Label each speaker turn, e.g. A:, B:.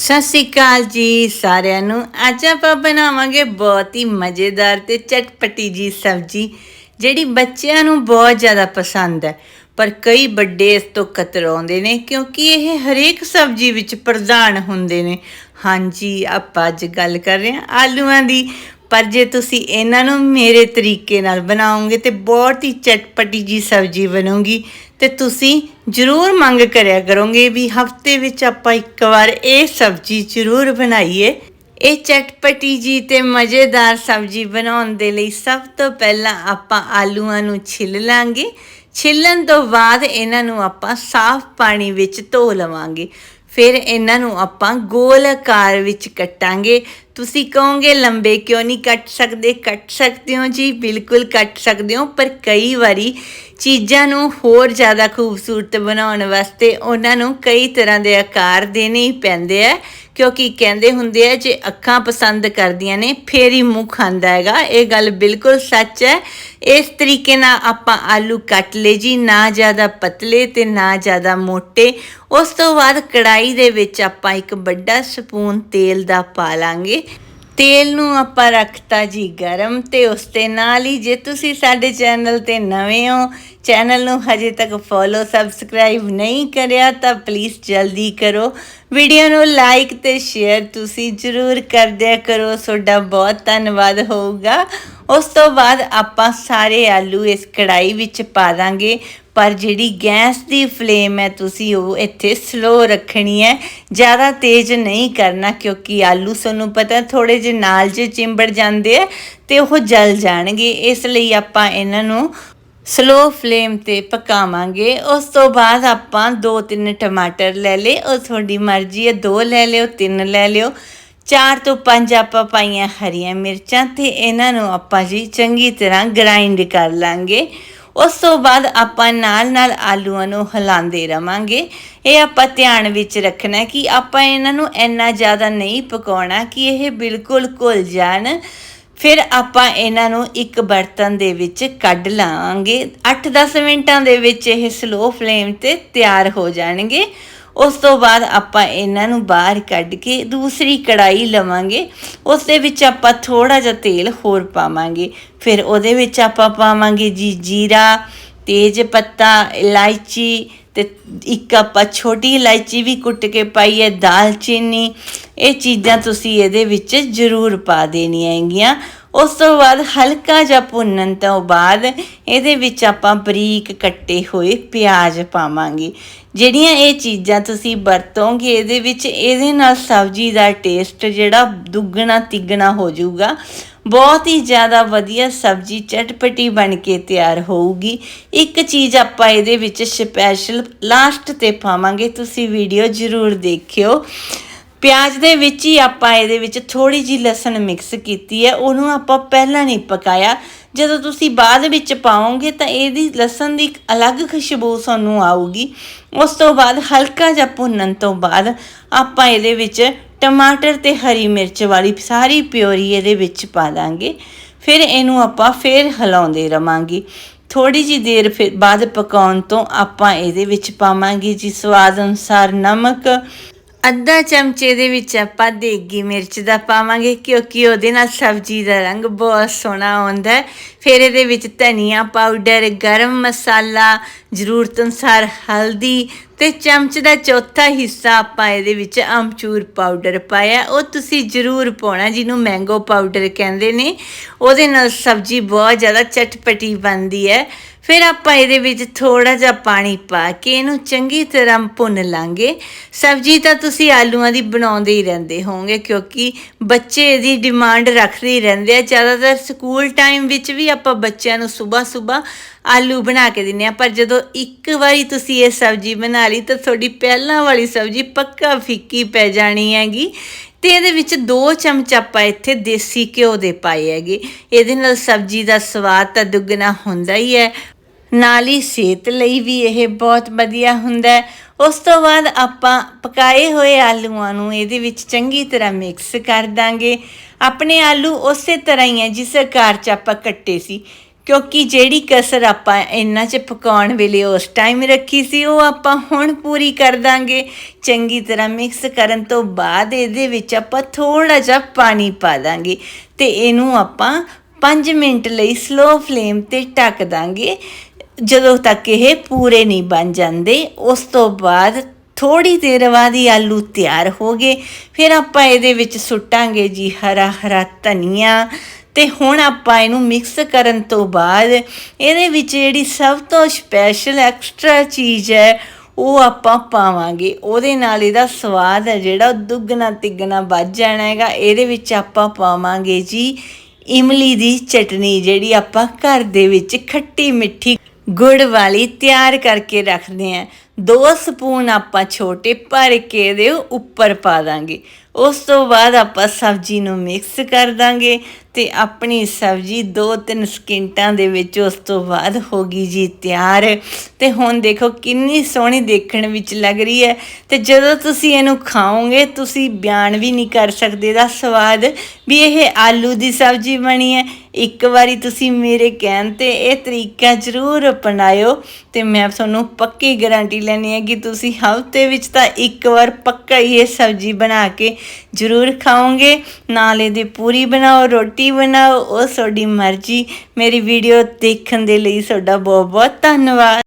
A: ਸਤਿ ਸ਼੍ਰੀ ਅਕਾਲ ਜੀ ਸਾਰਿਆਂ ਨੂੰ। ਅੱਜ ਆਪਾਂ ਬਣਾਵਾਂਗੇ ਬਹੁਤ ਹੀ ਮਜ਼ੇਦਾਰ ਤੇ ਚਟਪਟੀ ਜੀ ਸਬਜ਼ੀ, ਜਿਹੜੀ ਬੱਚਿਆਂ ਨੂੰ ਬਹੁਤ ਜ਼ਿਆਦਾ ਪਸੰਦ ਹੈ। ਪਰ ਕਈ ਵੱਡੇ ਇਸ ਤੋਂ ਕਤਰਾਉਂਦੇ ਨੇ, ਕਿਉਂਕਿ ਇਹ ਹਰੇਕ ਸਬਜ਼ੀ ਵਿੱਚ ਪ੍ਰਧਾਨ ਹੁੰਦੇ ਨੇ। ਹਾਂਜੀ, ਆਪਾਂ ਅੱਜ ਗੱਲ ਕਰ ਰਹੇ ਹਾਂ ਆਲੂਆਂ ਦੀ। ਪਰ ਜੇ ਤੁਸੀਂ ਇਹਨਾਂ ਨੂੰ ਮੇਰੇ ਤਰੀਕੇ ਨਾਲ ਬਣਾਓਗੇ ਤੇ ਬਹੁਤ ਹੀ ਚਟਪਟੀ ਜੀ ਸਬਜ਼ੀ ਬਣੂਗੀ ਤੇ ਤੁਸੀਂ ਜ਼ਰੂਰ ਮੰਗ ਕਰਿਆ ਕਰੋਗੇ ਵੀ ਹਫ਼ਤੇ ਵਿੱਚ ਆਪਾਂ ਇੱਕ ਵਾਰ ਇਹ ਸਬਜ਼ੀ ਜ਼ਰੂਰ ਬਣਾਈਏ। ਇਹ ਚਟਪਟੀ ਜੀ ਤੇ ਮਜ਼ੇਦਾਰ ਸਬਜ਼ੀ ਬਣਾਉਣ ਦੇ ਲਈ ਸਭ ਤੋਂ ਪਹਿਲਾਂ ਆਪਾਂ ਆਲੂਆਂ ਨੂੰ ਛਿੱਲ ਲਾਂਗੇ। ਛਿੱਲਣ ਤੋਂ ਬਾਅਦ ਇਹਨਾਂ ਨੂੰ ਆਪਾਂ ਸਾਫ਼ ਪਾਣੀ ਵਿੱਚ ਧੋ ਲਵਾਂਗੇ। ਫਿਰ ਇਹਨਾਂ ਨੂੰ ਆਪਾਂ ਗੋਲ ਆਕਾਰ ਵਿੱਚ ਕੱਟਾਂਗੇ। ਤੁਸੀਂ ਕਹੋਗੇ, ਲੰਬੇ ਕਿਉਂ ਨਹੀਂ ਕੱਟ ਸਕਦੇ? ਕੱਟ ਸਕਦੇ ਹੋ ਜੀ, ਬਿਲਕੁਲ ਕੱਟ ਸਕਦੇ ਹੋ, ਪਰ ਕਈ ਵਾਰੀ ਚੀਜ਼ਾਂ ਨੂੰ ਹੋਰ ਜ਼ਿਆਦਾ ਖੂਬਸੂਰਤ ਬਣਾਉਣ ਵਾਸਤੇ ਉਹਨਾਂ ਨੂੰ ਕਈ ਤਰ੍ਹਾਂ ਦੇ ਆਕਾਰ ਦੇਣੇ ਹੀ ਪੈਂਦੇ ਆ। ਕਿਉਂਕਿ ਕਹਿੰਦੇ ਹੁੰਦੇ ਆ, ਜੇ ਅੱਖਾਂ ਪਸੰਦ ਕਰਦੀਆਂ ਨੇ, ਫੇਰ ਹੀ ਮੂੰਹ ਖਾਂਦਾ ਹੈਗਾ। ਇਹ ਗੱਲ ਬਿਲਕੁਲ ਸੱਚ ਹੈ। ਇਸ ਤਰੀਕੇ ਨਾਲ ਆਪਾਂ ਆਲੂ ਕੱਟ ਲਏ ਜੀ, ਨਾ ਜ਼ਿਆਦਾ ਪਤਲੇ ਤੇ ਨਾ ਜ਼ਿਆਦਾ ਮੋਟੇ। ਉਸ ਤੋਂ ਬਾਅਦ ਕੜਾਈ ਦੇ ਵਿੱਚ ਆਪਾਂ ਇੱਕ ਵੱਡਾ ਸਪੂਨ ਤੇਲ ਦਾ ਪਾ ਲਾਂਗੇ। ਤੇਲ ਨੂੰ ਆਪਾਂ ਰੱਖਤਾ ਜੀ ਗਰਮ ਤੇ ਉਸ ਦੇ ਨਾਲ ਹੀ ਜੇ ਤੁਸੀਂ ਸਾਡੇ ਚੈਨਲ ਤੇ ਨਵੇਂ ਹੋ ਚੈਨਲ ਨੂੰ ਹਜੇ ਤੱਕ ਫੋਲੋ ਸਬਸਕ੍ਰਾਈਬ ਨਹੀਂ ਕਰਿਆ ਤਾਂ ਪਲੀਜ਼ ਜਲਦੀ ਕਰੋ। ਵੀਡੀਓ ਨੂੰ ਲਾਈਕ ਤੇ ਸ਼ੇਅਰ ਤੁਸੀਂ ਜ਼ਰੂਰ ਕਰ ਦਿਆ ਕਰੋ। ਤੁਹਾਡਾ ਬਹੁਤ ਧੰਨਵਾਦ ਹੋਊਗਾ। ਉਸ ਤੋਂ ਬਾਅਦ ਆਪਾਂ ਸਾਰੇ ਆਲੂ ਇਸ ਕੜਾਈ ਵਿੱਚ ਪਾ ਦਾਂਗੇ। ਪਰ ਜਿਹੜੀ ਗੈਸ ਦੀ ਫਲੇਮ ਹੈ, ਤੁਸੀਂ ਉਹ ਇੱਥੇ ਸਲੋ ਰੱਖਣੀ ਹੈ। ਜ਼ਿਆਦਾ ਤੇਜ਼ ਨਹੀਂ ਕਰਨਾ ਕਿਉਂਕਿ ਆਲੂ ਤੁਹਾਨੂੰ ਪਤਾ ਥੋੜੇ ਜਿਹੇ ਨਾਲ ਜੇ ਚਿੰਬੜ ਜਾਂਦੇ ਆ ਤੇ ਉਹ ਜਲ ਜਾਣਗੇ। ਇਸ ਲਈ ਆਪਾਂ ਇਹਨਾਂ ਨੂੰ ਸਲੋ ਫਲੇਮ ਤੇ ਪਕਾਵਾਂਗੇ। ਉਸ ਤੋਂ ਬਾਅਦ ਆਪਾਂ ਦੋ ਤਿੰਨ ਟਮਾਟਰ ਲੈ ਲਏ। ਉਹ ਤੁਹਾਡੀ ਮਰਜ਼ੀ ਹੈ, ਦੋ ਲੈ ਲਿਓ, ਤਿੰਨ ਲੈ ਲਿਓ। ਚਾਰ ਤੋਂ ਪੰਜ ਆਪਾਂ ਪਾਈਆਂ ਹਰੀਆਂ ਮਿਰਚਾਂ ਤੇ ਇਹਨਾਂ ਨੂੰ ਆਪਾਂ ਜੀ ਚੰਗੀ ਤਰ੍ਹਾਂ ਗ੍ਰਾਈਂਡ ਕਰ ਲਾਂਗੇ। ਉਸ ਤੋਂ ਬਾਅਦ ਆਪਾਂ ਨਾਲ-ਨਾਲ ਆਲੂਆਂ ਨੂੰ ਹਿਲਾਉਂਦੇ ਰਵਾਂਗੇ। ਇਹ ਆਪਾਂ ਧਿਆਨ ਵਿੱਚ ਰੱਖਣਾ ਕਿ ਆਪਾਂ ਇਹਨਾਂ ਨੂੰ ਇੰਨਾ ਜ਼ਿਆਦਾ ਨਹੀਂ ਪਕਾਉਣਾ ਕਿ ਇਹ ਬਿਲਕੁਲ ਘੁਲ ਜਾਣ। ਫਿਰ ਆਪਾਂ ਇਹਨਾਂ ਨੂੰ ਇੱਕ ਬਰਤਨ ਦੇ ਵਿੱਚ ਕੱਢ ਲਾਵਾਂਗੇ 8-10 ਮਿੰਟਾਂ ਦੇ ਵਿੱਚ ਇਹ ਸਲੋ ਫਲੇਮ ਤੇ ਤਿਆਰ ਹੋ ਜਾਣਗੇ। ਉਸ ਤੋਂ ਬਾਅਦ ਆਪਾਂ ਇਹਨਾਂ ਨੂੰ ਬਾਹਰ ਕੱਢ ਕੇ ਦੂਸਰੀ ਕੜਾਈ ਲਵਾਂਗੇ। ਉਸ ਦੇ ਵਿੱਚ ਆਪਾਂ ਥੋੜਾ ਜਿਹਾ ਤੇਲ ਹੋਰ ਪਾਵਾਂਗੇ। ਫਿਰ ਉਹਦੇ ਵਿੱਚ ਆਪਾਂ ਪਾਵਾਂਗੇ ਜੀ ਜੀਰਾ, ਤੇਜ ਪੱਤਾ, ਇਲਾਇਚੀ ਤੇ ਇੱਕ ਆਪਾਂ ਛੋਟੀ ਇਲਾਇਚੀ ਵੀ ਕੁੱਟ ਕੇ ਪਾਈ ਹੈ, ਦਾਲਚੀਨੀ। ਇਹ ਚੀਜ਼ਾਂ ਤੁਸੀਂ ਇਹਦੇ ਵਿੱਚ ਜ਼ਰੂਰ ਪਾ ਦੇਣੀਆਂ ਹੈਗੀਆਂ। ਉਸ ਤੋਂ ਬਾਅਦ ਹਲਕਾ ਜਿਹਾ ਭੁੰਨਣ ਤੋਂ ਬਾਅਦ ਇਹਦੇ ਵਿੱਚ ਆਪਾਂ ਬਰੀਕ ਕੱਟੇ ਹੋਏ ਪਿਆਜ਼ ਪਾਵਾਂਗੇ। ਜਿਹੜੀਆਂ ਇਹ ਚੀਜ਼ਾਂ ਤੁਸੀਂ ਵਰਤੋਂਗੇ, ਇਹਦੇ ਵਿੱਚ ਇਹਦੇ ਨਾਲ ਸਬਜ਼ੀ ਦਾ ਟੇਸਟ ਜਿਹੜਾ ਦੁੱਗਣਾ ਤਿੱਗਣਾ ਹੋ ਜਾਊਗਾ। ਬਹੁਤ ਹੀ ਜ਼ਿਆਦਾ ਵਧੀਆ ਸਬਜ਼ੀ ਚਟਪਟੀ ਬਣ ਕੇ ਤਿਆਰ ਹੋਊਗੀ। ਇੱਕ ਚੀਜ਼ ਆਪਾਂ ਇਹਦੇ ਵਿੱਚ ਸਪੈਸ਼ਲ ਲਾਸਟ ਤੇ ਪਾਵਾਂਗੇ, ਤੁਸੀਂ ਵੀਡੀਓ ਜ਼ਰੂਰ ਦੇਖਿਓ। ਪਿਆਜ਼ ਦੇ ਵਿੱਚ ਹੀ ਆਪਾਂ ਇਹਦੇ ਵਿੱਚ ਥੋੜੀ ਜੀ ਲਸਣ ਮਿਕਸ ਕੀਤੀ ਹੈ, ਉਹਨੂੰ ਆਪਾਂ ਪਹਿਲਾਂ ਨਹੀਂ ਪਕਾਇਆ। ਜਦੋਂ ਤੁਸੀਂ ਬਾਅਦ ਵਿੱਚ ਪਾਓਗੇ ਤਾਂ ਇਹਦੀ ਲਸਣ ਦੀ ਇੱਕ ਅਲੱਗ ਖੁਸ਼ਬੂ ਤੁਹਾਨੂੰ ਆਊਗੀ। ਉਸ ਤੋਂ ਬਾਅਦ ਹਲਕਾ ਜਿਹਾ ਭੁੰਨਣ ਤੋਂ ਬਾਅਦ ਆਪਾਂ ਇਹਦੇ ਵਿੱਚ ਟਮਾਟਰ ਤੇ ਹਰੀ ਮਿਰਚ ਵਾਲੀ ਸਾਰੀ ਪਿਓਰੀ ਇਹਦੇ ਵਿੱਚ ਪਾ ਦਾਂਗੇ। ਫਿਰ ਇਹਨੂੰ ਆਪਾਂ ਫਿਰ ਹਿਲਾਉਂਦੇ ਰਵਾਂਗੇ। ਥੋੜੀ ਜੀ ਦੇਰ ਫਿਰ ਬਾਅਦ ਪਕਾਉਣ ਤੋਂ ਆਪਾਂ ਇਹਦੇ ਵਿੱਚ ਪਾਵਾਂਗੇ ਜੀ ਸਵਾਦ ਅਨੁਸਾਰ ਨਮਕ। ਅੱਧਾ ਚਮਚੇ ਦੇ ਵਿੱਚ ਆਪਾਂ ਦੇਗੀ ਮਿਰਚ ਦਾ ਪਾਵਾਂਗੇ ਕਿਉਂਕਿ ਉਹਦੇ ਨਾਲ ਸਬਜ਼ੀ ਦਾ ਰੰਗ ਬਹੁਤ ਸੋਹਣਾ ਆਉਂਦਾ ਹੈ। ਫਿਰ ਇਹਦੇ ਵਿੱਚ ਧਨੀਆ ਪਾਊਡਰ, ਗਰਮ ਮਸਾਲਾ ਜ਼ਰੂਰਤ ਅਨੁਸਾਰ ਹਲਦੀ ਤੇ ਚਮਚ ਦਾ ਚੌਥਾ ਹਿੱਸਾ ਆਪਾਂ ਇਹਦੇ ਵਿੱਚ ਅਮਚੂਰ ਪਾਊਡਰ ਪਾਇਆ। ਉਹ ਤੁਸੀਂ ਜ਼ਰੂਰ ਪਾਉਣਾ, ਜਿਹਨੂੰ ਮੈਂਗੋ ਪਾਊਡਰ ਕਹਿੰਦੇ ਨੇ। ਉਹਦੇ ਨਾਲ ਸਬਜ਼ੀ ਬਹੁਤ ਜ਼ਿਆਦਾ ਚਟਪਟੀ ਬਣਦੀ ਹੈ। ਫਿਰ ਆਪਾਂ ਇਹਦੇ ਵਿੱਚ ਥੋੜਾ ਜਿਹਾ ਪਾਣੀ ਪਾ ਕੇ ਇਹਨੂੰ ਚੰਗੀ ਤਰ੍ਹਾਂ ਭੁੰਨ ਲਾਂਗੇ। ਸਬਜ਼ੀ ਤਾਂ ਤੁਸੀਂ ਆਲੂਆਂ ਦੀ ਬਣਾਉਂਦੇ ਹੀ ਰਹਿੰਦੇ ਹੋਵੋਗੇ, ਕਿਉਂਕਿ ਬੱਚੇ ਇਹਦੀ ਡਿਮਾਂਡ ਰੱਖਦੇ ਹੀ ਰਹਿੰਦੇ ਆ। ਜ਼ਿਆਦਾਤਰ ਸਕੂਲ ਟਾਈਮ ਵਿੱਚ ਵੀ ਆਪਾਂ ਬੱਚਿਆਂ ਨੂੰ ਸਵੇਰ ਸਵੇਰ ਆਲੂ ਬਣਾ ਕੇ ਦਿੰਨੇ ਆ ਪਰ ਜਦੋਂ ਇੱਕ ਵਾਰੀ ਤੁਸੀਂ ਇਹ ਸਬਜ਼ੀ ਬਣਾ ਲਈ, ਤਾਂ ਤੁਹਾਡੀ ਪਹਿਲਾਂ ਵਾਲੀ ਸਬਜ਼ੀ ਪੱਕਾ ਫਿੱਕੀ ਪੈ ਜਾਣੀ ਹੈਗੀ। ਤੇ ਇਹਦੇ ਵਿੱਚ 2 ਚਮਚ ਆਪਾਂ ਇੱਥੇ ਦੇਸੀ ਘਿਓ ਦੇ ਪਾਏ ਹੈਗੇ। ਇਹਦੇ ਨਾਲ ਸਬਜ਼ੀ ਦਾ ਸਵਾਦ ਤਾਂ ਦੁੱਗਣਾ ਹੁੰਦਾ ਹੀ ਹੈ। ਨਾਲ ਹੀ ਸਿਹਤ ਲਈ ਵੀ ਇਹ ਬਹੁਤ ਵਧੀਆ ਹੁੰਦਾ ਹੈ। ਉਸ ਤੋਂ ਬਾਅਦ ਆਪਾਂ ਪਕਾਏ ਹੋਏ ਆਲੂਆਂ ਨੂੰ ਇਹਦੇ ਵਿੱਚ ਚੰਗੀ ਤਰ੍ਹਾਂ ਮਿਕਸ ਕਰ ਦਾਂਗੇ। ਆਪਣੇ ਆਲੂ ਉਸੇ ਤਰ੍ਹਾਂ ਹੀ ਹੈ, ਜਿਸ ਆਕਾਰ 'ਚ ਆਪਾਂ ਕੱਟੇ ਸੀ। ਕਿਉਂਕਿ ਜਿਹੜੀ ਕਸਰ ਆਪਾਂ ਇਹਨਾਂ 'ਚ ਪਕਾਉਣ ਵੇਲੇ ਉਸ ਟਾਈਮ ਰੱਖੀ ਸੀ, ਉਹ ਆਪਾਂ ਹੁਣ ਪੂਰੀ ਕਰ ਦਾਂਗੇ। ਚੰਗੀ ਤਰ੍ਹਾਂ ਮਿਕਸ ਕਰਨ ਤੋਂ ਬਾਅਦ ਇਹਦੇ ਵਿੱਚ ਆਪਾਂ ਥੋੜਾ ਜਿਹਾ ਪਾਣੀ ਪਾ ਦਾਂਗੇ ਤੇ ਇਹਨੂੰ ਆਪਾਂ 5 ਮਿੰਟ ਲਈ ਸਲੋ ਫਲੇਮ ਤੇ ਢੱਕ ਦਾਂਗੇ। ਜਦੋਂ ਤੱਕ ਇਹ ਪੂਰੇ ਨਹੀਂ ਬਣ ਜਾਂਦੇ, ਉਸ ਤੋਂ ਬਾਅਦ ਥੋੜੀ ਦੇਰ ਬਾਅਦ ਹੀ ਆਲੂ ਤਿਆਰ ਹੋ ਗਏ। ਫਿਰ ਆਪਾਂ ਇਹਦੇ ਵਿੱਚ ਸੁੱਟਾਂਗੇ ਜੀ ਹਰਾ ਹਰਾ ਧਨੀਆ ਤੇ ਹੁਣ ਆਪਾਂ ਇਹਨੂੰ ਮਿਕਸ ਕਰਨ ਤੋਂ ਬਾਅਦ ਇਹਦੇ ਵਿੱਚ ਜਿਹੜੀ ਸਭ ਤੋਂ ਸਪੈਸ਼ਲ ਐਕਸਟਰਾ ਚੀਜ਼ ਹੈ, ਉਹ ਆਪਾਂ ਪਾਵਾਂਗੇ। ਉਹਦੇ ਨਾਲ ਇਹਦਾ ਸਵਾਦ ਹੈ ਜਿਹੜਾ ਉਹ ਦੁੱਗਣਾ ਤਿੱਗਣਾ ਵੱਧ ਜਾਣਾ ਹੈਗਾ। ਇਹਦੇ ਵਿੱਚ ਆਪਾਂ ਪਾਵਾਂਗੇ ਜੀ ਇਮਲੀ ਦੀ ਚਟਨੀ ਜਿਹੜੀ ਆਪਾਂ ਘਰ ਦੇ ਵਿੱਚ ਖੱਟੀ ਮਿੱਠੀ ਗੁੜ ਵਾਲੀ ਤਿਆਰ ਕਰਕੇ ਰੱਖਦੇ ਆਂ ਦੋ ਸਪੂਨ ਆਪਾਂ ਛੋਟੇ ਭਰ ਕੇ ਇਹਦੇ ਉੱਪਰ ਪਾ ਦਾਂਗੇ। ਉਸ ਤੋਂ ਬਾਅਦ ਆਪਾਂ ਸਬਜ਼ੀ ਨੂੰ ਮਿਕਸ ਕਰ ਦਾਂਗੇ ਤੇ ਆਪਣੀ ਸਬਜ਼ੀ 2-3 ਸਕਿੰਟਾਂ ਦੇ ਵਿੱਚ ਉਸ ਤੋਂ ਬਾਅਦ ਹੋ ਗਈ ਜੀ ਤਿਆਰ। ਤੇ ਹੁਣ ਦੇਖੋ ਕਿੰਨੀ ਸੋਹਣੀ ਦੇਖਣ ਵਿੱਚ ਲੱਗ ਰਹੀ ਹੈ ਤੇ ਜਦੋਂ ਤੁਸੀਂ ਇਹਨੂੰ ਖਾਓਗੇ, ਤੁਸੀਂ ਬਿਆਨ ਵੀ ਨਹੀਂ ਕਰ ਸਕਦੇ। ਦਾ ਸਵਾਦ ਵੀ ਇਹ ਆਲੂ ਦੀ ਸਬਜ਼ੀ ਬਣੀ ਹੈ। ਇੱਕ ਵਾਰੀ ਤੁਸੀਂ ਮੇਰੇ ਕਹਿਣ ਤੇ ਇਹ ਤਰੀਕਾ ਜ਼ਰੂਰ ਅਪਣਾਇਓ ਤੇ ਮੈਂ ਤੁਹਾਨੂੰ ਪੱਕੀ ਗਾਰੰਟੀ ਲੈਣੀ ਹੈ ਕਿ ਤੁਸੀਂ ਹਫ਼ਤੇ ਵਿੱਚ ਤਾਂ ਇੱਕ ਵਾਰ ਪੱਕਾ ਹੀ ਇਹ ਸਬਜ਼ੀ ਬਣਾ ਕੇ ਜ਼ਰੂਰ ਖਾਓਗੇ। ਨਾਲ ਇਹਦੇ ਪੂਰੀ ਬਣਾਓ, ਰੋਟੀ ਬਣਾਓ, ਉਹ ਤੁਹਾਡੀ ਮਰਜ਼ੀ। ਮੇਰੀ ਵੀਡੀਓ ਦੇਖਣ ਦੇ ਲਈ ਤੁਹਾਡਾ ਬਹੁਤ ਬਹੁਤ ਧੰਨਵਾਦ।